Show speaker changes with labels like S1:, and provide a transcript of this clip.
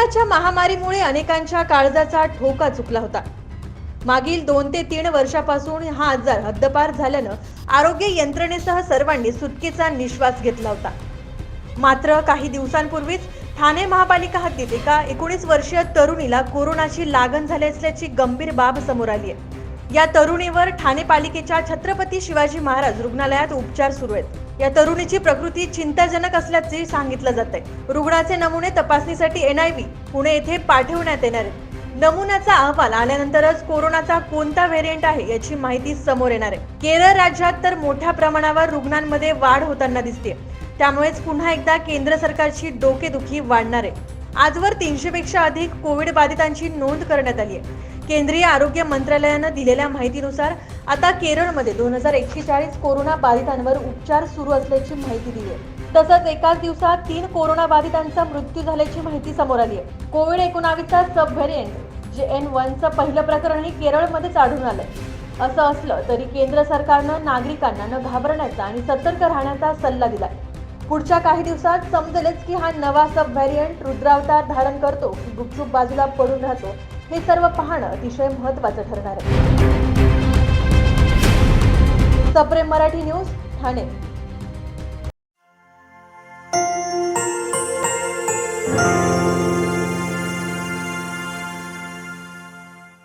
S1: कोरोनाच्या महामारीमुळे अनेकांच्या काळजाचा ठोका चुकला होता. मागील दोन ते तीन वर्षापासून हा आजार हद्दपार झाल्यानं आरोग्य यंत्रणेसह सर्वांनी सुटकेचा निश्वास घेतला होता. मात्र काही दिवसांपूर्वीच ठाणे महापालिका हद्दीत एका एकोणीस वर्षीय तरुणीला कोरोनाची लागण झाली असल्याची गंभीर बाब समोर आली आहे. या तरुणीवर ठाणे पालिकेच्या छत्रपती शिवाजी महाराज रुग्णालयात उपचार सुरू आहेत. या तरुणीची प्रकृती चिंताजनक असल्याचे सांगितलं जात आहे रुग्णाचे नमुने तपासणीसाठी एनआयव्ही पुणे येथे पाठवण्यात येणार आहे नमुन्याचा अहवाल आल्यानंतरच कोरोनाचा कोणता व्हेरियंट आहे याची माहिती समोर येणार आहे. केरळ राज्यात तर मोठ्या प्रमाणावर रुग्णांमध्ये वाढ होताना दिसते त्यामुळेच पुन्हा एकदा केंद्र सरकारची डोकेदुखी वाढणार आहे. आजवर तीनशे पेक्षा अधिक कोविड बाधितांची नोंद करण्यात आली आहे. केंद्रीय आरोग्य मंत्रालयानं दिलेल्या माहितीनुसार आता केरळमध्ये दोन हजार एकशे चाळीस कोरोना बाधितांवर उपचार सुरू असल्याची माहिती दिली आहे तसंच एकाच दिवसात तीन कोरोना बाधितांचा मृत्यू झाल्याची माहिती समोर आली आहे कोविड एकोणावीसचा सब व्हेरियंट जे एन वनचं पहिलं प्रकरणही केरळमध्येच आढळून आलंय. असं असलं तरी केंद्र सरकारनं नागरिकांना न घाबरण्याचा आणि सतर्क राहण्याचा सल्ला दिला पुढच्या काही दिवसात समजेलच की हा नवा सब व्हेरियंट रुद्रावतार धारण करतो की गुपचूप बाजूला पडून राहतो. हे सर्व पाहणं अतिशय महत्त्वाचं ठरणार आहे. सप्रेम मराठी न्यूज ठाणे.